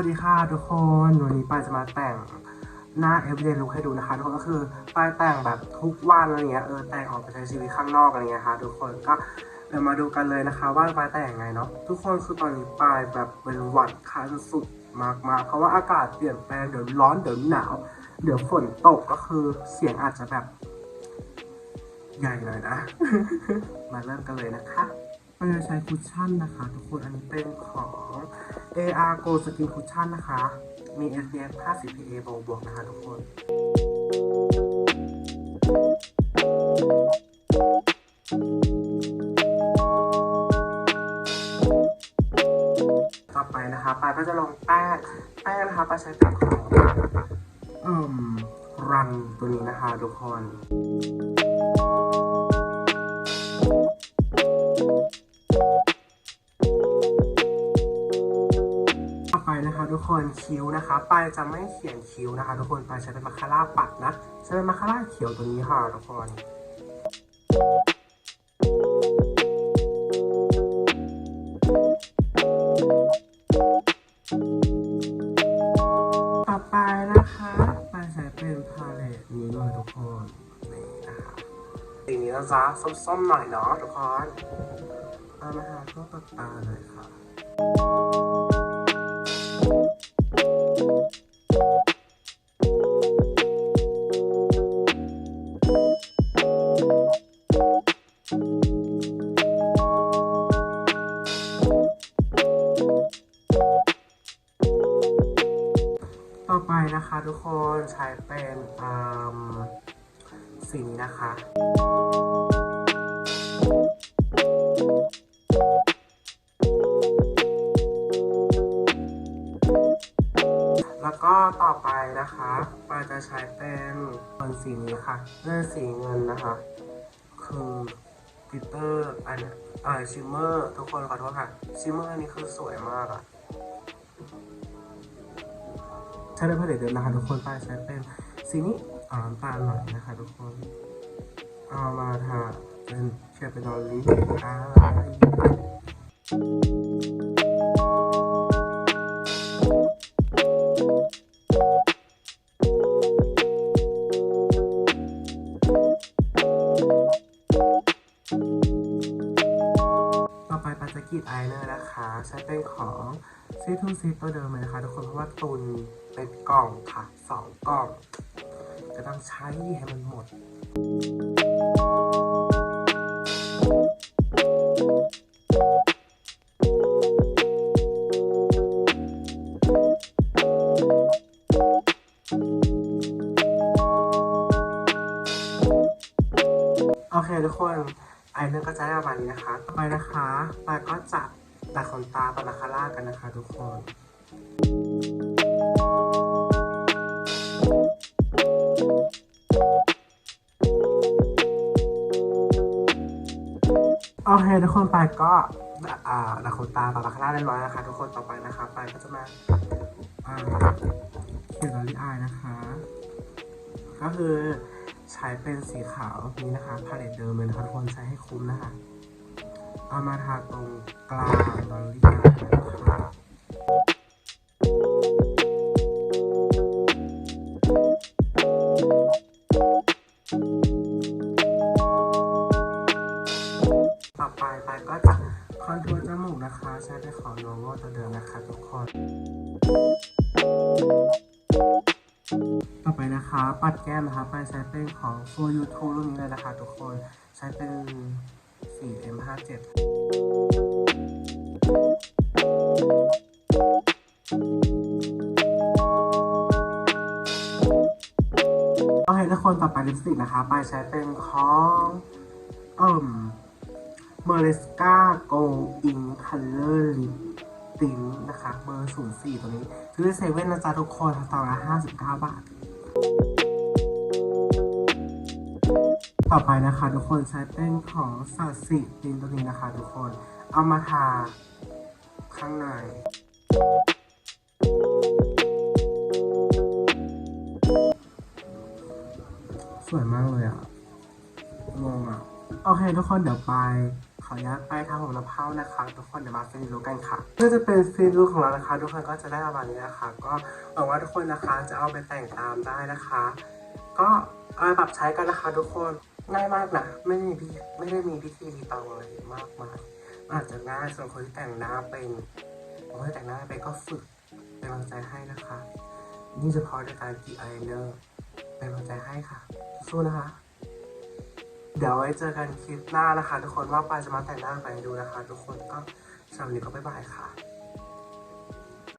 วัสดีค่ะทุกคน วันนี้ปายจะมาแต่งหน้า everyday look ให้ดูนะคะทุกคนก็คือปายแต่งแบบทุกวันอะไรเงี้ยเออแต่งออกไปใช้ชีวิตข้างนอกอะไรเงี้ยค่ะทุกคนก็เดี๋ยวมาดูกันเลยนะคะ ว่าปายแต่งยังไงเนาะทุกคนคือตอนนี้ปายแบบเป็นหวัดคันสุดมากๆเพราะว่าอากาศเปลี่ยนแปลงเดี๋ยวร้อนเดี๋ยวหนาว เดี๋ยวฝนตกก็คือเสียงอาจจะแบบใหญ่หน่อยนะ มาเริ่มกันเลยนะคะ เราจะใช้คุชชั่นนะคะทุกคนอันนี้เป็นของ AR Go Skin Cushion นะคะ มี SPF 50 PA บวกๆนะคะทุกคนต่อไปนะคะปายก็จะลงแป้งแป้งนะคะปายใช้เป็นของเอ่มรันตัวนี้นะคะทุกคน นะคะ ทุกคนคิ้วนะคะปายจะไม่เขียนคิ้วนะคะ ทุกคนปายใช้เป็นมาคาร่าปัดนะใช้เป็นมาคาร่าเขียวตัวนี้ค่ะทุกคนต่อไปนะคะปายใช้เป็นพาเลตนี้เลยทุกคนนี่นะคะสีนี้นะจ๊ะส้มๆหน่อยเนาะทุกคนเอามาทาทั่วตัดตาเลยค่ะ นะคะทุกคนใช้เป็นสีนี้นะคะแล้วก็ต่อไปนะคะปาจะใช้เป็นเป็นสีนี้ค่ะเลือสีเงินนะคะ คือกิตเตอร์อันเอ่อชิมเมอร์ทุกคนขอโทษค่ะ ชิมเมอร์อันนี้คือสวยมากอะ ใช้ได้ผลิตเดิมนะคะทุกคนป้าใช้เป็นสีนี้อ่าน้ำตาลหน่อยนะคะทุกคน เอามาทาเป็นเชียร์เป็นดอลลี่อ่าต่อไปปาจะกีดอายเนอร์นะคะ ใช้เป็นของซีทูซีตัวเดิมเลยนะคะทุกคนเพราะว่าตุน เป็นกล่องค่ะสองกล่อง จะต้องใช้ให้มันหมดโอเคทุกคนไอเนอร์ก็จะได้ประมาณนี้นะคะต่อไปนะคะปาก็จะตัดขนตาปานาคาร่ากันนะคะทุกคน โอเคทุกคนไปก็อ่าดักขนตาปานาคาร่าเรียบร้อยนะคะทุกคนต่อไปนะคะไปก็จะมาอ่าเขียนลอรีอายนะคะ ก็คือใช้เป็นสีขาวนี้นะคะพาเลตเดิมเลยนะคะทุกคนใช้ให้คุ้มนะคะ เอามาทาตรงกลางดอลลี่นะคะ อนทัวร์จมูกนะคะ ใช้เป็นของโนโวตัวเดิมนะคะทุกคน ต่อไปนะคะ ปัดแก้มนะคะไปใช้เป็นของ For You t o รุ่นนี้เลยนะคะทุกคน ใช้เป็นสี M57 โอเคทุกคนต่อไปลิปสติกนะคะไปใช้เป็นของเอ่ม เมอร์เลสกาโกอิงคัลเลอร์ลิปติ้งนะคะเบอร์04ตัวนี้ ซื้อเซเว่นนะจ๊ะทุกคนซองละ59บาท ต่อไปนะคะทุกคนใช้เป็นของสัตสิตินตัวนี้นะคะทุกคน เอามาทาข้างในสวยมากเลยอะงงอะ โอเคทุกคนเดี๋ยวไป ขออนุญาตไปทางของน้ำเผานะคะ ทุกคนเดี๋ยวมาฟินรู้กันค่ะเพื่อจะเป็นฟินรู้ของเรานะคะ ทุกคนก็จะได้ประมาณนี้นะคะ ก็หวังว่าทุกคนนะคะจะเอาไปแต่งตามได้นะคะ ก็เอาไปปรับใช้กันนะคะ ทุกคนง่ายมากนะไม่ได้มีพิไม่ได้มีพิธีรีตองอะไรมากมายอาจจะง่ายส่วนคนที่แต่งหน้าเป็นคนที่แต่งหน้าเป็นก็ฝึกเป็นกำลังใจให้นะคะ นี่เฉพาะในการกีอเนอร์เป็นกำลังใจให้ค่ะสู้นะคะ เดี๋ยวไว้เจอกันคลิปหน้านะคะ ทุกคนว่าปายจะมาแต่งหน้าไปดูนะคะ ทุกคนก็สำหรับวันนี้ก็บ๊ายบายค่ะ